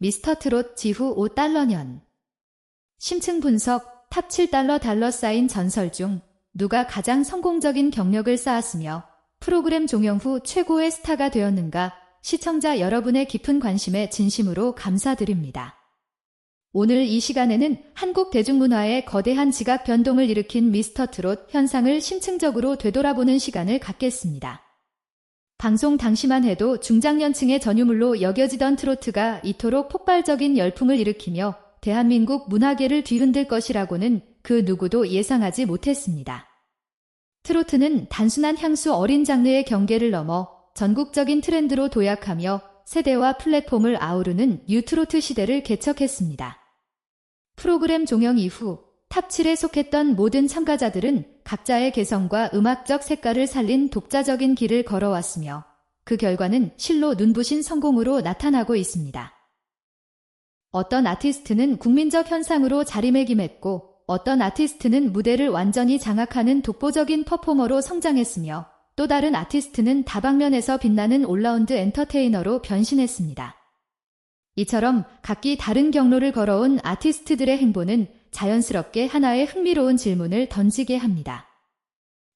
미스터 트롯 지후 5달러년. 심층 분석 탑 7달러 달러 쌓인 전설 중 누가 가장 성공적인 경력을 쌓았으며 프로그램 종영 후 최고의 스타가 되었는가 시청자 여러분의 깊은 관심에 진심으로 감사드립니다. 오늘 이 시간에는 한국 대중문화의 거대한 지각 변동을 일으킨 미스터 트롯 현상을 심층적으로 되돌아보는 시간을 갖겠습니다. 방송 당시만 해도 중장년층의 전유물로 여겨지던 트로트가 이토록 폭발적인 열풍을 일으키며 대한민국 문화계를 뒤흔들 것이라고는 그 누구도 예상하지 못했습니다. 트로트는 단순한 향수 어린 장르의 경계를 넘어 전국적인 트렌드로 도약하며 세대와 플랫폼을 아우르는 뉴트로트 시대를 개척했습니다. 프로그램 종영 이후 탑7에 속했던 모든 참가자들은 각자의 개성과 음악적 색깔을 살린 독자적인 길을 걸어왔으며 그 결과는 실로 눈부신 성공으로 나타나고 있습니다. 어떤 아티스트는 국민적 현상으로 자리매김했고 어떤 아티스트는 무대를 완전히 장악하는 독보적인 퍼포머로 성장했으며 또 다른 아티스트는 다방면에서 빛나는 올라운드 엔터테이너로 변신했습니다. 이처럼 각기 다른 경로를 걸어온 아티스트들의 행보는 자연스럽게 하나의 흥미로운 질문을 던지게 합니다.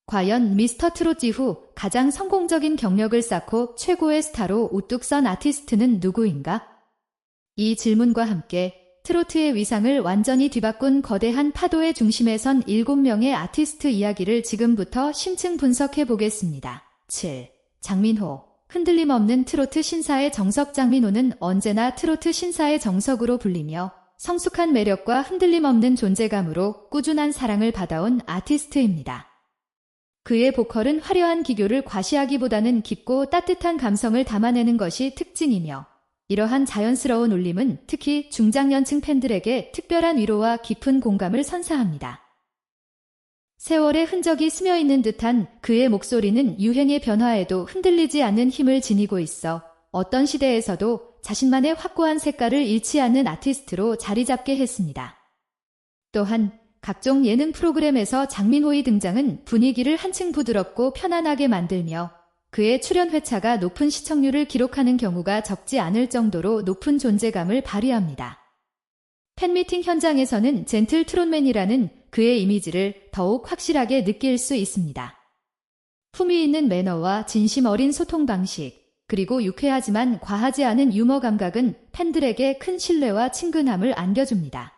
과연 미스터 트롯 이후 가장 성공적인 경력을 쌓고 최고의 스타로 우뚝 선 아티스트는 누구인가? 이 질문과 함께 트로트의 위상을 완전히 뒤바꾼 거대한 파도의 중심에 선 7명의 아티스트 이야기를 지금부터 심층 분석해 보겠습니다. 7. 장민호 흔들림 없는 트로트 신사의 정석 장민호는 언제나 트로트 신사의 정석으로 불리며 성숙한 매력과 흔들림 없는 존재감으로 꾸준한 사랑을 받아온 아티스트입니다. 그의 보컬은 화려한 기교를 과시하기보다는 깊고 따뜻한 감성을 담아내는 것이 특징이며 이러한 자연스러운 울림은 특히 중장년층 팬들에게 특별한 위로와 깊은 공감을 선사합니다. 세월의 흔적이 스며 있는 듯한 그의 목소리는 유행의 변화에도 흔들리지 않는 힘을 지니고 있어 어떤 시대에서도 자신만의 확고한 색깔을 잃지 않는 아티스트로 자리 잡게 했습니다. 또한 각종 예능 프로그램에서 장민호의 등장은 분위기를 한층 부드럽고 편안하게 만들며 그의 출연 회차가 높은 시청률을 기록하는 경우가 적지 않을 정도로 높은 존재감을 발휘합니다. 팬미팅 현장에서는 젠틀 트롯맨이라는 그의 이미지를 더욱 확실하게 느낄 수 있습니다. 품위 있는 매너와 진심 어린 소통 방식, 그리고 유쾌하지만 과하지 않은 유머 감각은 팬들에게 큰 신뢰와 친근함을 안겨줍니다.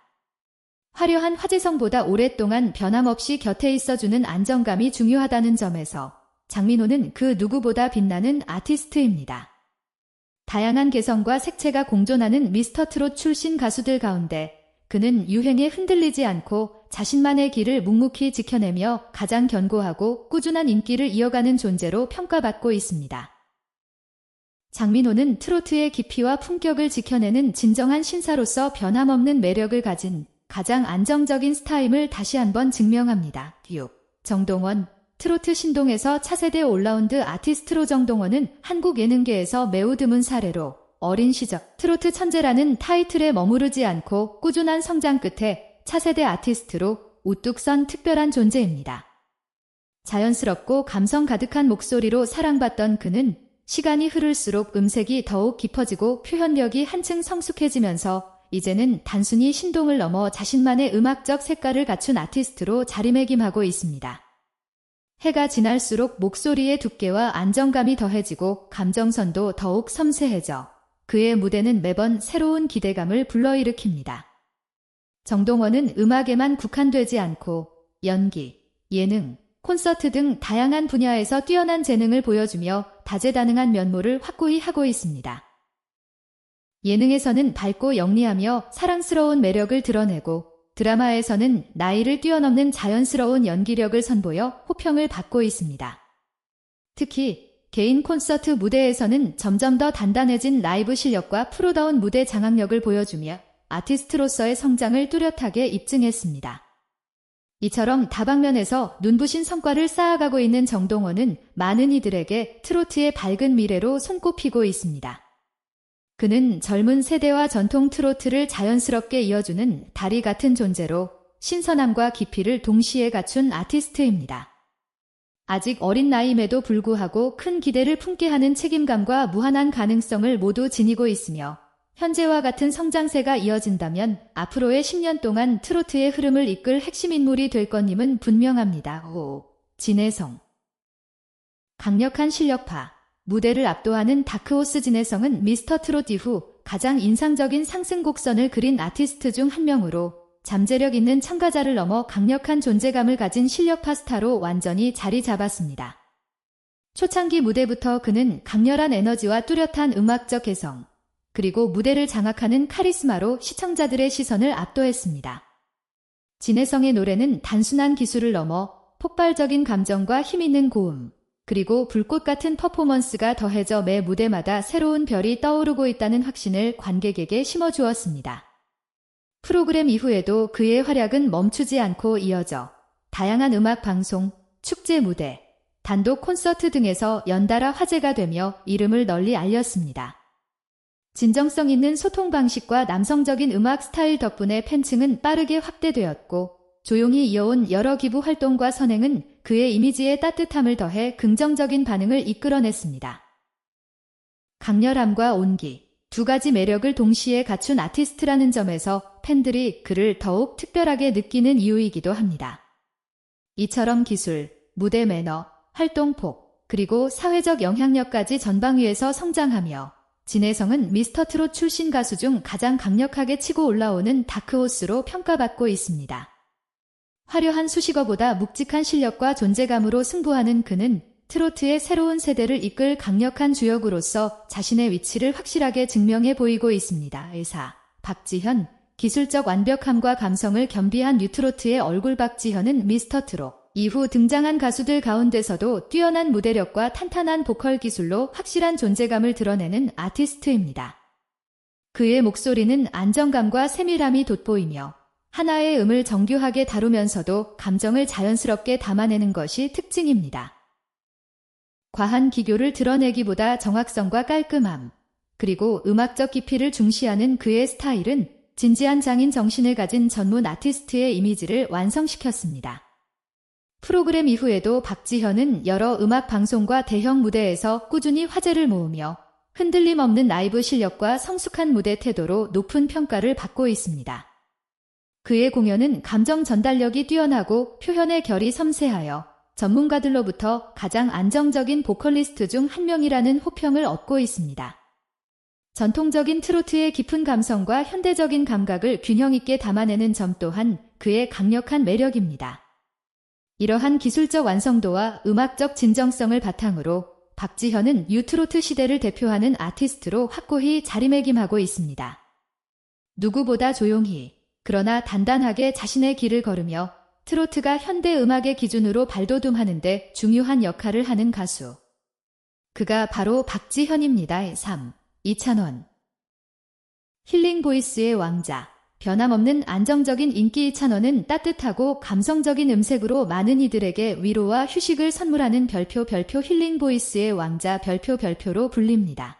화려한 화제성보다 오랫동안 변함없이 곁에 있어주는 안정감이 중요하다는 점에서 장민호는 그 누구보다 빛나는 아티스트입니다. 다양한 개성과 색채가 공존하는 미스터 트롯 출신 가수들 가운데 그는 유행에 흔들리지 않고 자신만의 길을 묵묵히 지켜내며 가장 견고하고 꾸준한 인기를 이어가는 존재로 평가받고 있습니다. 장민호는 트로트의 깊이와 품격을 지켜내는 진정한 신사로서 변함없는 매력을 가진 가장 안정적인 스타임을 다시 한번 증명합니다. 6. 정동원 트로트 신동에서 차세대 올라운드 아티스트로 정동원은 한국 예능계에서 매우 드문 사례로 어린 시절 트로트 천재라는 타이틀에 머무르지 않고 꾸준한 성장 끝에 차세대 아티스트로 우뚝 선 특별한 존재입니다. 자연스럽고 감성 가득한 목소리로 사랑받던 그는 시간이 흐를수록 음색이 더욱 깊어지고 표현력이 한층 성숙해지면서 이제는 단순히 신동을 넘어 자신만의 음악적 색깔을 갖춘 아티스트로 자리매김하고 있습니다. 해가 지날수록 목소리의 두께와 안정감이 더해지고 감정선도 더욱 섬세해져 그의 무대는 매번 새로운 기대감을 불러일으킵니다. 정동원은 음악에만 국한되지 않고 연기, 예능, 콘서트 등 다양한 분야에서 뛰어난 재능을 보여주며 다재다능한 면모를 확고히 하고 있습니다. 예능에서는 밝고 영리하며 사랑스러운 매력을 드러내고 드라마에서는 나이를 뛰어넘는 자연스러운 연기력을 선보여 호평을 받고 있습니다. 특히 개인 콘서트 무대에서는 점점 더 단단해진 라이브 실력과 프로다운 무대 장악력을 보여주며 아티스트로서의 성장을 뚜렷하게 입증했습니다. 이처럼 다방면에서 눈부신 성과를 쌓아가고 있는 정동원은 많은 이들에게 트로트의 밝은 미래로 손꼽히고 있습니다. 그는 젊은 세대와 전통 트로트를 자연스럽게 이어주는 다리 같은 존재로 신선함과 깊이를 동시에 갖춘 아티스트입니다. 아직 어린 나이임에도 불구하고 큰 기대를 품게 하는 책임감과 무한한 가능성을 모두 지니고 있으며 현재와 같은 성장세가 이어진다면 앞으로의 10년 동안 트로트의 흐름을 이끌 핵심 인물이 될 것임은 분명합니다. 5. 진혜성 강력한 실력파 무대를 압도하는 다크호스 진혜성은 미스터 트롯 이후 가장 인상적인 상승 곡선을 그린 아티스트 중 한 명으로 잠재력 있는 참가자를 넘어 강력한 존재감을 가진 실력파 스타로 완전히 자리 잡았습니다. 초창기 무대부터 그는 강렬한 에너지와 뚜렷한 음악적 개성, 그리고 무대를 장악하는 카리스마로 시청자들의 시선을 압도했습니다. 진혜성의 노래는 단순한 기술을 넘어 폭발적인 감정과 힘있는 고음, 그리고 불꽃 같은 퍼포먼스가 더해져 매 무대마다 새로운 별이 떠오르고 있다는 확신을 관객에게 심어주었습니다. 프로그램 이후에도 그의 활약은 멈추지 않고 이어져 다양한 음악 방송, 축제 무대, 단독 콘서트 등에서 연달아 화제가 되며 이름을 널리 알렸습니다. 진정성 있는 소통 방식과 남성적인 음악 스타일 덕분에 팬층은 빠르게 확대되었고 조용히 이어온 여러 기부 활동과 선행은 그의 이미지에 따뜻함을 더해 긍정적인 반응을 이끌어냈습니다. 강렬함과 온기, 두 가지 매력을 동시에 갖춘 아티스트라는 점에서 팬들이 그를 더욱 특별하게 느끼는 이유이기도 합니다. 이처럼 기술, 무대 매너, 활동폭, 그리고 사회적 영향력까지 전방위에서 성장하며 진혜성은 미스터 트롯 출신 가수 중 가장 강력하게 치고 올라오는 다크호스로 평가받고 있습니다. 화려한 수식어보다 묵직한 실력과 존재감으로 승부하는 그는 트로트의 새로운 세대를 이끌 강력한 주역으로서 자신의 위치를 확실하게 증명해 보이고 있습니다. 의사 박지현 기술적 완벽함과 감성을 겸비한 뉴트로트의 얼굴 박지현은 미스터 트롯 이후 등장한 가수들 가운데서도 뛰어난 무대력과 탄탄한 보컬 기술로 확실한 존재감을 드러내는 아티스트입니다. 그의 목소리는 안정감과 세밀함이 돋보이며 하나의 음을 정교하게 다루면서도 감정을 자연스럽게 담아내는 것이 특징입니다. 과한 기교를 드러내기보다 정확성과 깔끔함, 그리고 음악적 깊이를 중시하는 그의 스타일은 진지한 장인 정신을 가진 전문 아티스트의 이미지를 완성시켰습니다. 프로그램 이후에도 박지현은 여러 음악 방송과 대형 무대에서 꾸준히 화제를 모으며 흔들림 없는 라이브 실력과 성숙한 무대 태도로 높은 평가를 받고 있습니다. 그의 공연은 감정 전달력이 뛰어나고 표현의 결이 섬세하여 전문가들로부터 가장 안정적인 보컬리스트 중 한 명이라는 호평을 얻고 있습니다. 전통적인 트로트의 깊은 감성과 현대적인 감각을 균형 있게 담아내는 점 또한 그의 강력한 매력입니다. 이러한 기술적 완성도와 음악적 진정성을 바탕으로 박지현은 유트로트 시대를 대표하는 아티스트로 확고히 자리매김하고 있습니다. 누구보다 조용히, 그러나 단단하게 자신의 길을 걸으며 트로트가 현대 음악의 기준으로 발돋움하는데 중요한 역할을 하는 가수. 그가 바로 박지현입니다. 3. 이찬원 힐링 보이스의 왕자 변함없는 안정적인 인기 찬원은 따뜻하고 감성적인 음색으로 많은 이들에게 위로와 휴식을 선물하는 별표 별표 힐링 보이스의 왕자 별표 별표로 불립니다.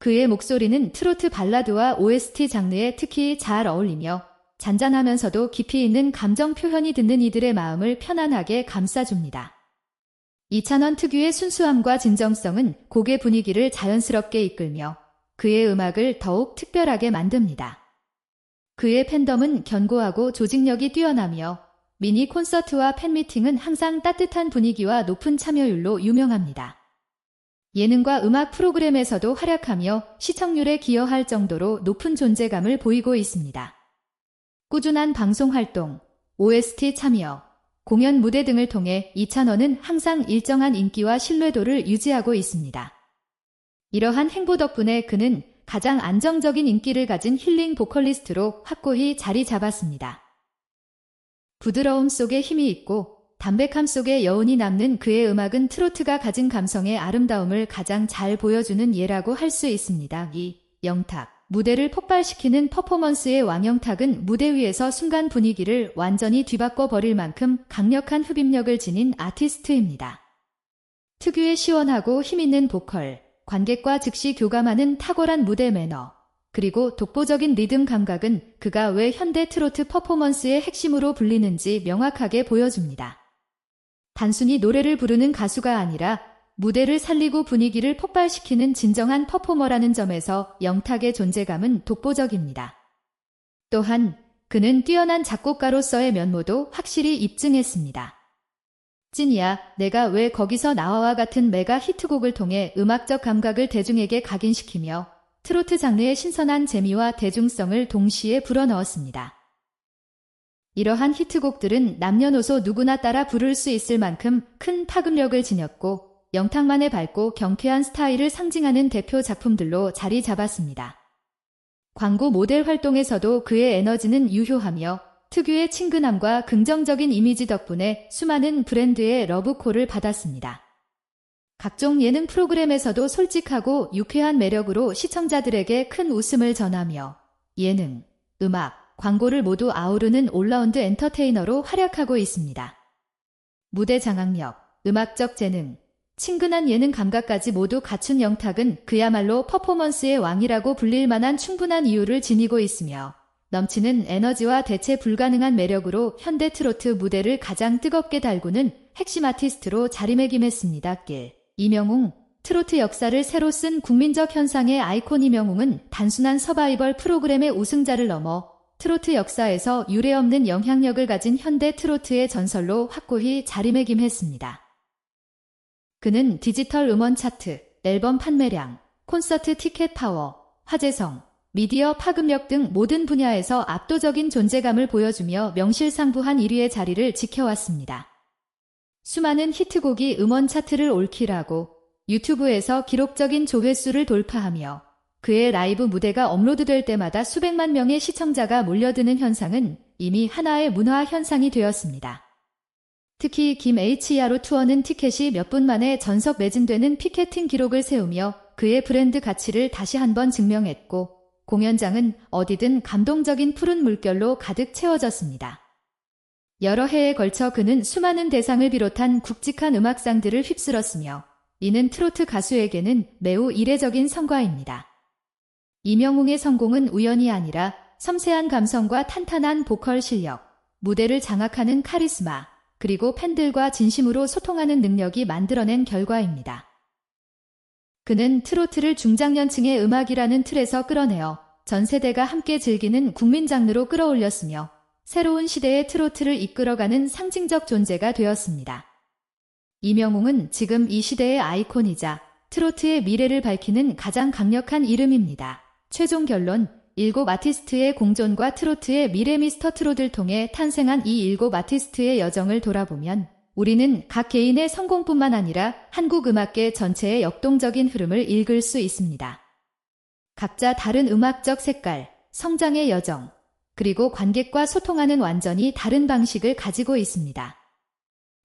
그의 목소리는 트로트 발라드와 OST 장르에 특히 잘 어울리며 잔잔하면서도 깊이 있는 감정 표현이 듣는 이들의 마음을 편안하게 감싸줍니다. 이찬원 특유의 순수함과 진정성은 곡의 분위기를 자연스럽게 이끌며 그의 음악을 더욱 특별하게 만듭니다. 그의 팬덤은 견고하고 조직력이 뛰어나며 미니 콘서트와 팬미팅은 항상 따뜻한 분위기와 높은 참여율로 유명합니다. 예능과 음악 프로그램에서도 활약하며 시청률에 기여할 정도로 높은 존재감을 보이고 있습니다. 꾸준한 방송 활동, OST 참여, 공연 무대 등을 통해 이찬원은 항상 일정한 인기와 신뢰도를 유지하고 있습니다. 이러한 행보 덕분에 그는 가장 안정적인 인기를 가진 힐링 보컬리스트로 확고히 자리 잡았습니다. 부드러움 속에 힘이 있고 담백함 속에 여운이 남는 그의 음악은 트로트가 가진 감성의 아름다움을 가장 잘 보여주는 예라고 할 수 있습니다. 이 영탁 무대를 폭발시키는 퍼포먼스의 왕영탁은 무대 위에서 순간 분위기를 완전히 뒤바꿔 버릴 만큼 강력한 흡입력을 지닌 아티스트입니다. 특유의 시원하고 힘있는 보컬, 관객과 즉시 교감하는 탁월한 무대 매너, 그리고 독보적인 리듬 감각은 그가 왜 현대 트로트 퍼포먼스의 핵심으로 불리는지 명확하게 보여줍니다. 단순히 노래를 부르는 가수가 아니라 무대를 살리고 분위기를 폭발시키는 진정한 퍼포머라는 점에서 영탁의 존재감은 독보적입니다. 또한 그는 뛰어난 작곡가로서의 면모도 확실히 입증했습니다. 찐이야, 내가 왜 거기서 나와와 같은 메가 히트곡을 통해 음악적 감각을 대중에게 각인시키며 트로트 장르의 신선한 재미와 대중성을 동시에 불어넣었습니다. 이러한 히트곡들은 남녀노소 누구나 따라 부를 수 있을 만큼 큰 파급력을 지녔고 영탁만의 밝고 경쾌한 스타일을 상징하는 대표 작품들로 자리 잡았습니다. 광고 모델 활동에서도 그의 에너지는 유효하며 특유의 친근함과 긍정적인 이미지 덕분에 수많은 브랜드의 러브콜을 받았습니다. 각종 예능 프로그램에서도 솔직하고 유쾌한 매력으로 시청자들에게 큰 웃음을 전하며 예능, 음악, 광고를 모두 아우르는 올라운드 엔터테이너로 활약하고 있습니다. 무대 장악력, 음악적 재능, 친근한 예능 감각까지 모두 갖춘 영탁은 그야말로 퍼포먼스의 왕이라고 불릴 만한 충분한 이유를 지니고 있으며 넘치는 에너지와 대체 불가능한 매력으로 현대 트로트 무대를 가장 뜨겁게 달구는 핵심 아티스트로 자리매김했습니다. 길 이명웅 트로트 역사를 새로 쓴 국민적 현상의 아이콘 이명웅은 단순한 서바이벌 프로그램의 우승자를 넘어 트로트 역사에서 유례없는 영향력을 가진 현대 트로트의 전설로 확고히 자리매김했습니다. 그는 디지털 음원 차트, 앨범 판매량, 콘서트 티켓 파워, 화제성, 미디어 파급력 등 모든 분야에서 압도적인 존재감을 보여주며 명실상부한 1위의 자리를 지켜왔습니다. 수많은 히트곡이 음원 차트를 올킬하고 유튜브에서 기록적인 조회수를 돌파하며 그의 라이브 무대가 업로드될 때마다 수백만 명의 시청자가 몰려드는 현상은 이미 하나의 문화 현상이 되었습니다. 특히 김 H야로 투어는 티켓이 몇 분 만에 전석 매진되는 피켓팅 기록을 세우며 그의 브랜드 가치를 다시 한번 증명했고 공연장은 어디든 감동적인 푸른 물결로 가득 채워졌습니다. 여러 해에 걸쳐 그는 수많은 대상을 비롯한 굵직한 음악상들을 휩쓸었으며 이는 트로트 가수에게는 매우 이례적인 성과입니다. 이명웅의 성공은 우연이 아니라 섬세한 감성과 탄탄한 보컬 실력, 무대를 장악하는 카리스마, 그리고 팬들과 진심으로 소통하는 능력이 만들어낸 결과입니다. 그는 트로트를 중장년층의 음악이라는 틀에서 끌어내어 전 세대가 함께 즐기는 국민 장르로 끌어올렸으며 새로운 시대의 트로트를 이끌어가는 상징적 존재가 되었습니다. 이명웅은 지금 이 시대의 아이콘이자 트로트의 미래를 밝히는 가장 강력한 이름입니다. 최종 결론 일곱 아티스트의 공존과 트로트의 미래 미스터 트롯을 통해 탄생한 이 일곱 아티스트의 여정을 돌아보면 우리는 각 개인의 성공뿐만 아니라 한국 음악계 전체의 역동적인 흐름을 읽을 수 있습니다. 각자 다른 음악적 색깔, 성장의 여정, 그리고 관객과 소통하는 완전히 다른 방식을 가지고 있습니다.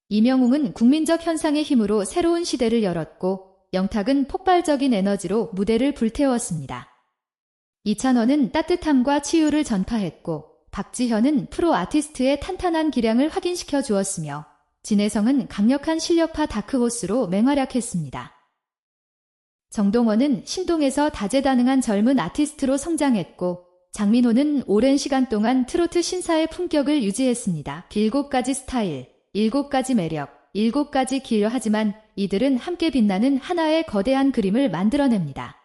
이명웅은 국민적 현상의 힘으로 새로운 시대를 열었고 영탁은 폭발적인 에너지로 무대를 불태웠습니다. 이찬원은 따뜻함과 치유를 전파했고 박지현은 프로 아티스트의 탄탄한 기량을 확인시켜 주었으며 진혜성은 강력한 실력파 다크호스로 맹활약했습니다. 정동원은 신동에서 다재다능한 젊은 아티스트로 성장했고 장민호는 오랜 시간 동안 트로트 신사의 품격을 유지했습니다. 일곱 가지 스타일, 일곱 가지 매력, 일곱 가지 길 하지만 이들은 함께 빛나는 하나의 거대한 그림을 만들어냅니다.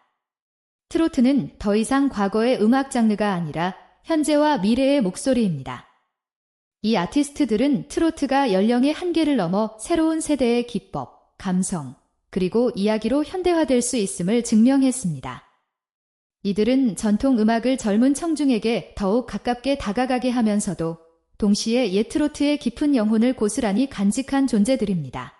트로트는 더 이상 과거의 음악 장르가 아니라 현재와 미래의 목소리입니다. 이 아티스트들은 트로트가 연령의 한계를 넘어 새로운 세대의 기법, 감성, 그리고 이야기로 현대화될 수 있음을 증명했습니다. 이들은 전통 음악을 젊은 청중에게 더욱 가깝게 다가가게 하면서도 동시에 옛 트로트의 깊은 영혼을 고스란히 간직한 존재들입니다.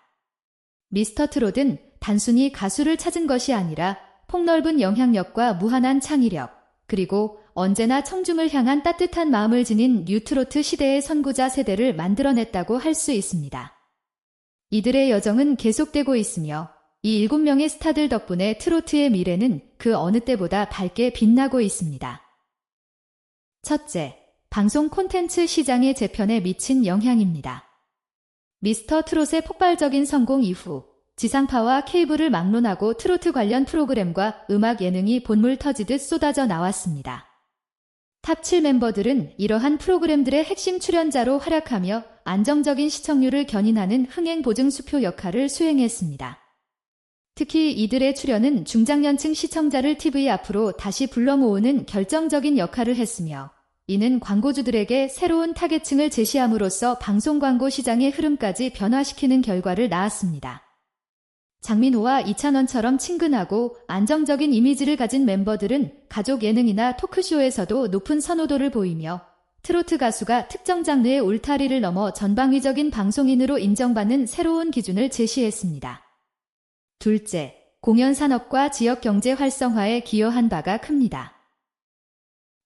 미스터 트롯은 단순히 가수를 찾은 것이 아니라 폭넓은 영향력과 무한한 창의력, 그리고 언제나 청중을 향한 따뜻한 마음을 지닌 뉴트로트 시대의 선구자 세대를 만들어냈다고 할 수 있습니다. 이들의 여정은 계속되고 있으며 이 일곱 명의 스타들 덕분에 트로트의 미래는 그 어느 때보다 밝게 빛나고 있습니다. 첫째, 방송 콘텐츠 시장의 재편에 미친 영향입니다. 미스터 트롯의 폭발적인 성공 이후 지상파와 케이블을 막론하고 트로트 관련 프로그램과 음악 예능이 본물 터지듯 쏟아져 나왔습니다. 탑7 멤버들은 이러한 프로그램들의 핵심 출연자로 활약하며 안정적인 시청률을 견인하는 흥행 보증 수표 역할을 수행했습니다. 특히 이들의 출연은 중장년층 시청자를 TV 앞으로 다시 불러 모으는 결정적인 역할을 했으며 이는 광고주들에게 새로운 타겟층을 제시함으로써 방송 광고 시장의 흐름까지 변화시키는 결과를 낳았습니다. 장민호와 이찬원처럼 친근하고 안정적인 이미지를 가진 멤버들은 가족 예능이나 토크쇼에서도 높은 선호도를 보이며 트로트 가수가 특정 장르의 울타리를 넘어 전방위적인 방송인으로 인정받는 새로운 기준을 제시했습니다. 둘째, 공연 산업과 지역 경제 활성화에 기여한 바가 큽니다.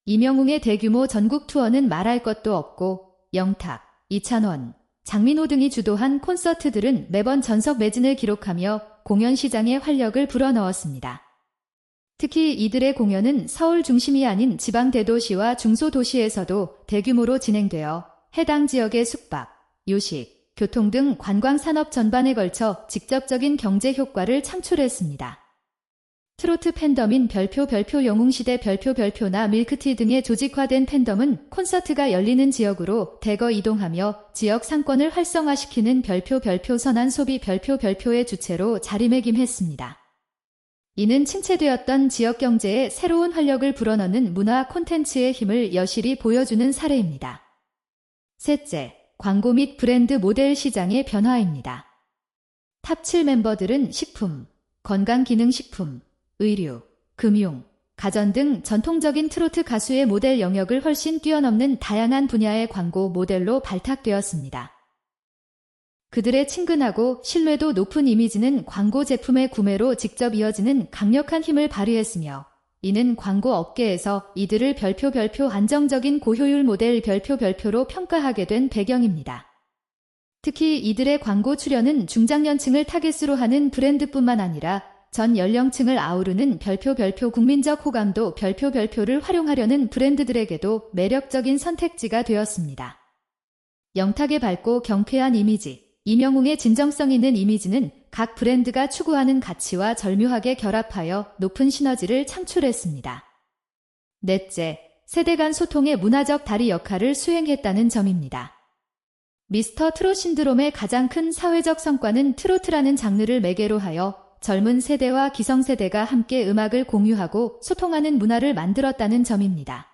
이명웅의 대규모 전국 투어는 말할 것도 없고 영탁, 이찬원, 장민호 등이 주도한 콘서트들은 매번 전석 매진을 기록하며 공연 시장에 활력을 불어넣었습니다. 특히 이들의 공연은 서울 중심이 아닌 지방 대도시와 중소도시에서도 대규모로 진행되어 해당 지역의 숙박, 요식, 교통 등 관광 산업 전반에 걸쳐 직접적인 경제 효과를 창출했습니다. 트로트 팬덤인 별표 별표 영웅시대 별표 별표나 밀크티 등의 조직화된 팬덤은 콘서트가 열리는 지역으로 대거 이동하며 지역 상권을 활성화시키는 별표 별표 선한 소비 별표 별표의 주체로 자리매김했습니다. 이는 침체되었던 지역 경제에 새로운 활력을 불어넣는 문화 콘텐츠의 힘을 여실히 보여주는 사례입니다. 셋째, 광고 및 브랜드 모델 시장의 변화입니다. 탑7 멤버들은 식품, 건강기능식품, 의류, 금융, 가전 등 전통적인 트로트 가수의 모델 영역을 훨씬 뛰어넘는 다양한 분야의 광고 모델로 발탁되었습니다. 그들의 친근하고 신뢰도 높은 이미지는 광고 제품의 구매로 직접 이어지는 강력한 힘을 발휘했으며 이는 광고 업계에서 이들을 별표 별표 안정적인 고효율 모델 별표 별표로 평가하게 된 배경입니다. 특히 이들의 광고 출연은 중장년층을 타겟으로 하는 브랜드뿐만 아니라 전 연령층을 아우르는 별표 별표 국민적 호감도 별표 별표를 활용하려는 브랜드들에게도 매력적인 선택지가 되었습니다. 영탁의 밝고 경쾌한 이미지, 이명웅의 진정성 있는 이미지는 각 브랜드가 추구하는 가치와 절묘하게 결합하여 높은 시너지를 창출했습니다. 넷째, 세대 간 소통의 문화적 다리 역할을 수행했다는 점입니다. 미스터 트롯 신드롬의 가장 큰 사회적 성과는 트로트라는 장르를 매개로 하여 젊은 세대와 기성세대가 함께 음악을 공유하고 소통하는 문화를 만들었다는 점입니다.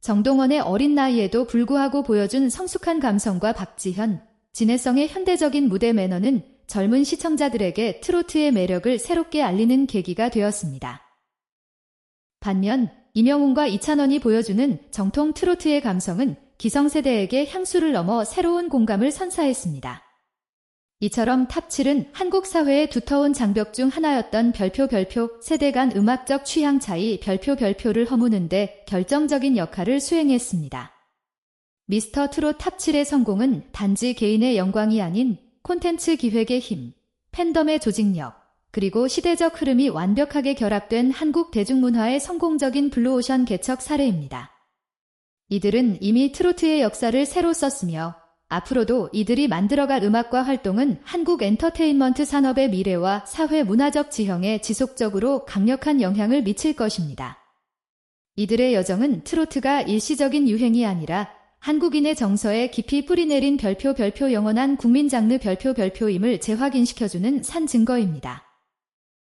정동원의 어린 나이에도 불구하고 보여준 성숙한 감성과 박지현, 진해성의 현대적인 무대 매너는 젊은 시청자들에게 트로트의 매력을 새롭게 알리는 계기가 되었습니다. 반면 이명웅과 이찬원이 보여주는 정통 트로트의 감성은 기성세대에게 향수를 넘어 새로운 공감을 선사했습니다. 이처럼 탑7은 한국 사회의 두터운 장벽 중 하나였던 별표 별표 세대 간 음악적 취향 차이 별표 별표를 허무는데 결정적인 역할을 수행했습니다. 미스터 트롯 탑7의 성공은 단지 개인의 영광이 아닌 콘텐츠 기획의 힘, 팬덤의 조직력, 그리고 시대적 흐름이 완벽하게 결합된 한국 대중문화의 성공적인 블루오션 개척 사례입니다. 이들은 이미 트로트의 역사를 새로 썼으며 앞으로도 이들이 만들어갈 음악과 활동은 한국 엔터테인먼트 산업의 미래와 사회 문화적 지형에 지속적으로 강력한 영향을 미칠 것입니다. 이들의 여정은 트로트가 일시적인 유행이 아니라 한국인의 정서에 깊이 뿌리내린 별표 별표 영원한 국민 장르 별표 별표임을 재확인시켜주는 산 증거입니다.